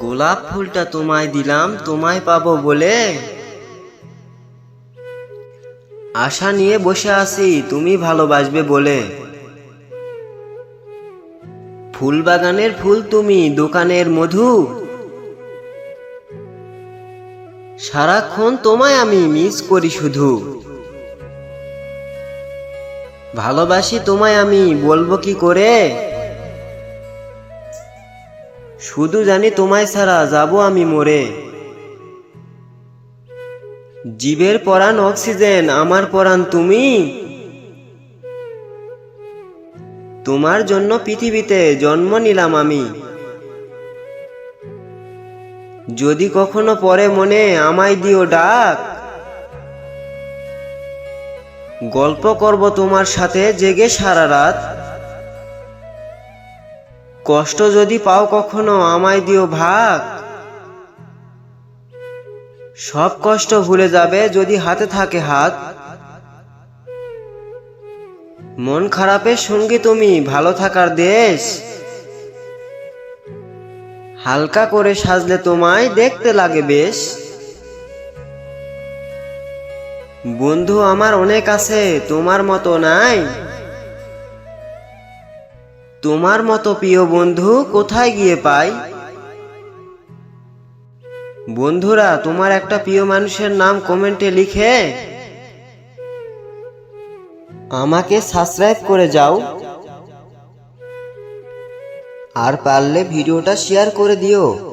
গোলাপ ফুলটা তোমায় দিলাম, তোমায় পাবো বলে। আশা নিয়ে বসে আছি, তুমি ভালোবাসবে বলে। ফুল বাগানের ফুল তুমি, দোকানের মধু। সারাক্ষণ তোমায় আমি মিস করি শুধু। ভালোবাসি তোমায় আমি, বলব কি করে? শুধু জানি তোমায় ছাড়া যাব আমি মরে। জীবের পরাণ অক্সিজেন, আমার পরাণ তুমি? তোমার জন্য পৃথিবীতে জন্ম নিলাম আমি। যদি কখনো পরে মনে আমায় দিও ডাক গল্প করব তোমার সাথে জেগে সারা রাত। কষ্ট যদি পাও কখনো আমায় দিও ভাগ। সব কষ্ট ভুলে যাবে যদি হাতে থাকে হাত। মন খারাপের সঙ্গে তুমি, ভালো থাকার দেশ। হালকা করে সাজলে তোমায় দেখতে লাগে বেশ। বন্ধু আমার অনেক আছে, তোমার মতো নাই। তোমার মতো প্রিয় বন্ধু কোথায় গিয়ে পাই? বন্ধুরা, তোমার একটা প্রিয় মানুষের নাম কমেন্টে লিখে আমাকে সাবস্ক্রাইব করে যাও। আর পারলে ভিডিওটা শেয়ার করে দিও।